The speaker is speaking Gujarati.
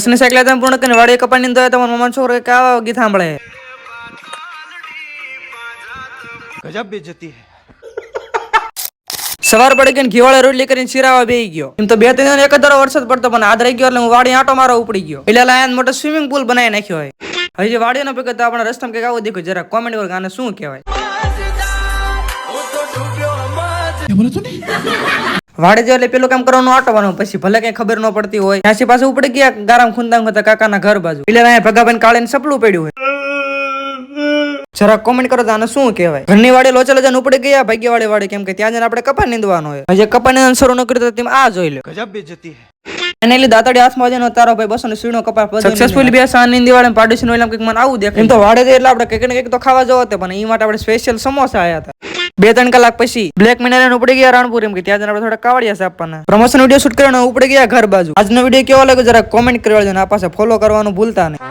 હસને સાયકલ તમે પૂર્ણ કરીને વાડીએ કપાઈ ની તમારો મામા છોકરો કે આવા ગીત સાંભળે. ગજબ બેજતી હે. સવાર પડી ગઈ ઘીવાળા રોટલી કરીને શિરાવા બે ગયો. એમ તો બે ત્રણ દિવસ એક જ વરસાદ પડતો પણ આદ રહી ગયો એટલે હું વાડી આટો મારો ઉપડી ગયો. એટલે લાયન મોટો સ્વિમિંગ પુલ બનાવી નાખ્યો હોય. હજી વાડી નો તો આપણે રસ્તામાં કંઈક આવું દેખ્યું. જરા કોમેન્ટ વર્ગ આને શું કહેવાય? બોલો તો નહીં વાડે જો એટલે પેલું કામ કરવાનું આટવાનું પછી ભલે કઈ ખબર ન પડતી હોય. ત્યાંથી પાસે ઉપડી ગયા ગારામ ખુંદામ હતા કાકાના ઘર બાજુ. એટલે અહીંયા ભગાભાઈ કાળે સપલું પડ્યું હોય. જરા કોમેન્ટ કરો આને શું કહેવાય? ઘરની વાડે લોચા લોચા ઉપડી ગયા ભાગ્ય વાડે વાડે કેમ કે ત્યાં જઈને આપણે કપા નીંદવાનો હોય. હજી કપા નીંદવાનું શરૂ ન કર્યું તેમ આ જોઈ લો ગજબ બેજતી અને એટલે દાતાડી હાથમાં જઈને તારો ભાઈ બસો ને સીણો કપાસ સક્સેસફુલી બે સાનની દિવાળી પાડોશી નો એટલે કંઈક મને આવું દેખાય. એમ તો વાડે એટલે આપણે કંઈક ને કંઈક તો ખાવા જવો હતો પણ એ માટે આપણે સ્પેશિયલ સમોસા આવ્યા હતા. બે ત્રણ કલાક પછી બ્લેક મિનર ઉપડી ગયા રાણપુર એમ કે ત્યાં આપણે થોડા કાવડિયા છે આપવાના. પ્રમોશન વીડિયો શૂટ કર્યો ઉપડી ગયા ઘર બાજુ. આજનો વીડિયો કેવો લાગ્યો જરા કોમેન્ટ કરી દેજો અને આ પાસે ફોલો કરવાનું ભૂલતા નહીં.